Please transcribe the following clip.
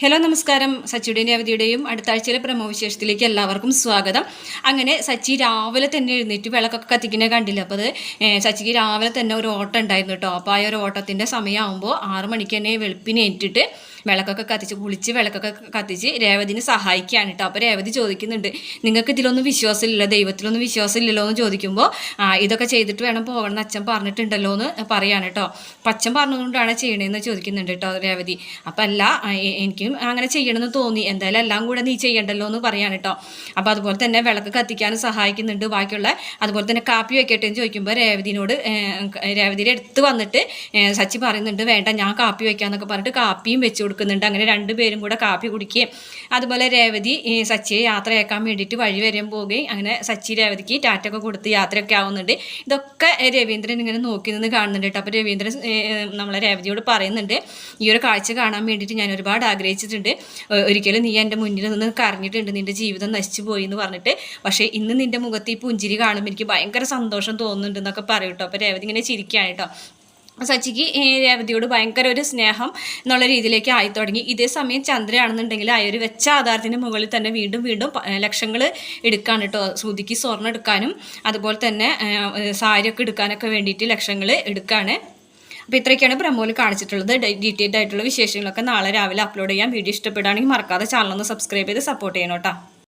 Hello നമസ്കാരം. സച്ചിയുടെയും അവധിയുടെയും അടുത്ത ആഴ്ചയിലെ പ്രമോവിശേഷത്തിലേക്ക് എല്ലാവർക്കും സ്വാഗതം. അങ്ങനെ സച്ചി രാവിലെ തന്നെ എഴുന്നേറ്റ് വിളക്കൊക്കെ കത്തിക്കുന്ന കണ്ടില്ല. അപ്പോൾ അത് സച്ചിക്ക് രാവിലെ തന്നെ ഒരു ഓട്ടം ഉണ്ടായിരുന്നു കേട്ടോ. അപ്പോൾ ആ ഒരു ഓട്ടത്തിന്റെ സമയമാകുമ്പോൾ ആറ് മണിക്ക് തന്നെ വെളുപ്പിനെ ഏറ്റിട്ട് വിളക്കൊക്കെ കത്തിച്ച് കുളിച്ച് വിളക്കൊക്കെ കത്തിച്ച് രേവതിനെ സഹായിക്കുകയാണ് കേട്ടോ. അപ്പോൾ രേവതി ചോദിക്കുന്നുണ്ട് നിങ്ങൾക്ക് ഇതിലൊന്നും വിശ്വാസമില്ലല്ലോ? ദൈവത്തിലൊന്നും വിശ്വാസമില്ലല്ലോ? എന്ന് ചോദിക്കുമ്പോൾ ഇതൊക്കെ ചെയ്തിട്ട് വേണം പോകണം അച്ഛൻ പറഞ്ഞിട്ടുണ്ടല്ലോ എന്ന് പറയാണ് കേട്ടോ. അപ്പം അച്ഛൻ പറഞ്ഞുകൊണ്ടാണ് ചെയ്യണതെന്ന് ചോദിക്കുന്നുണ്ട് കേട്ടോ രേവതി. അപ്പം അല്ല എനിക്കും അങ്ങനെ ചെയ്യണമെന്ന് തോന്നി. എന്തായാലും എല്ലാം കൂടെ നീ ചെയ്യണ്ടല്ലോ എന്ന് പറയാണ് കേട്ടോ. അപ്പോൾ അതുപോലെ തന്നെ വിളക്ക് കത്തിക്കാനും സഹായിക്കുന്നുണ്ട് ബാക്കിയുള്ള. അതുപോലെ തന്നെ കാപ്പി വെക്കട്ടെ എന്ന് ചോദിക്കുമ്പോൾ രേവതിനോട് രേവതിയുടെ അടുത്ത് വന്നിട്ട് സച്ചി പറയുന്നുണ്ട് വേണ്ട ഞാൻ കാപ്പി വെക്കാന്നൊക്കെ പറഞ്ഞിട്ട് കാപ്പിയും വെച്ച് കൊടുക്കുന്നുണ്ട്. അങ്ങനെ രണ്ടുപേരും കൂടെ കാപ്പി കുടിക്കുകയും അതുപോലെ രേവതി സച്ചിയെ യാത്രയാക്കാൻ വേണ്ടിയിട്ട് വഴി വരെയും പോവുകയും അങ്ങനെ സച്ചി രേവതിക്ക് ടാറ്റൊക്കെ കൊടുത്ത് യാത്രയൊക്കെ ആവുന്നുണ്ട്. ഇതൊക്കെ രവീന്ദ്രൻ ഇങ്ങനെ നോക്കി നിന്ന് കാണുന്നുണ്ട് കേട്ടോ. അപ്പോൾ രവീന്ദ്രൻ നമ്മളെ രേവതിയോട് പറയുന്നുണ്ട് ഈ ഒരു കാഴ്ച കാണാൻ വേണ്ടിയിട്ട് ഞാൻ ഒരുപാട് ആഗ്രഹിച്ചിട്ടുണ്ട്. ഒരിക്കലും നീ എന്റെ മുന്നിൽ നിന്ന് കരഞ്ഞിട്ടുണ്ട്. നിന്റെ ജീവിതം നശിച്ചു പോയി എന്ന് പറഞ്ഞിട്ട്. പക്ഷേ ഇന്ന് നിന്റെ മുഖത്ത് ഈ പുഞ്ചിരി കാണുമ്പോൾ എനിക്ക് ഭയങ്കര സന്തോഷം തോന്നുന്നുണ്ട് എന്നൊക്കെ പറയും കേട്ടോ. അപ്പോൾ രേവതി ഇങ്ങനെ ചിരിക്കുകയാണ് കേട്ടോ. സച്ചിക്ക് രേവതിയോട് ഭയങ്കര ഒരു സ്നേഹം എന്നുള്ള രീതിയിലേക്ക് ആയി തുടങ്ങി. ഇതേ സമയം ചന്ദ്രയാണെന്നുണ്ടെങ്കിൽ ആ ഒരു വെച്ച ആധാരത്തിന് മുകളിൽ തന്നെ വീണ്ടും വീണ്ടും ലക്ഷങ്ങൾ എടുക്കാൻ കേട്ടോ ശ്രുതിക്ക് സ്വർണം എടുക്കാനും അതുപോലെ തന്നെ സാരിയൊക്കെ എടുക്കാനൊക്കെ വേണ്ടിയിട്ട് ലക്ഷങ്ങൾ എടുക്കുകയാണ് അപ്പോൾ ഇത്രയൊക്കെയാണ് ബ്രഹ്മോൽ കാണിച്ചിട്ടുള്ളത്. ഡീറ്റെയിൽഡ് ആയിട്ടുള്ള വിശേഷങ്ങളൊക്കെ നാളെ രാവിലെ അപ്ലോഡ് ചെയ്യാം. വീഡിയോ ഇഷ്ടപ്പെടുകയാണെങ്കിൽ മറക്കാതെ ചാനൽ ഒന്ന് സബ്സ്ക്രൈബ് ചെയ്ത് സപ്പോർട്ട് ചെയ്യണം കേട്ടോ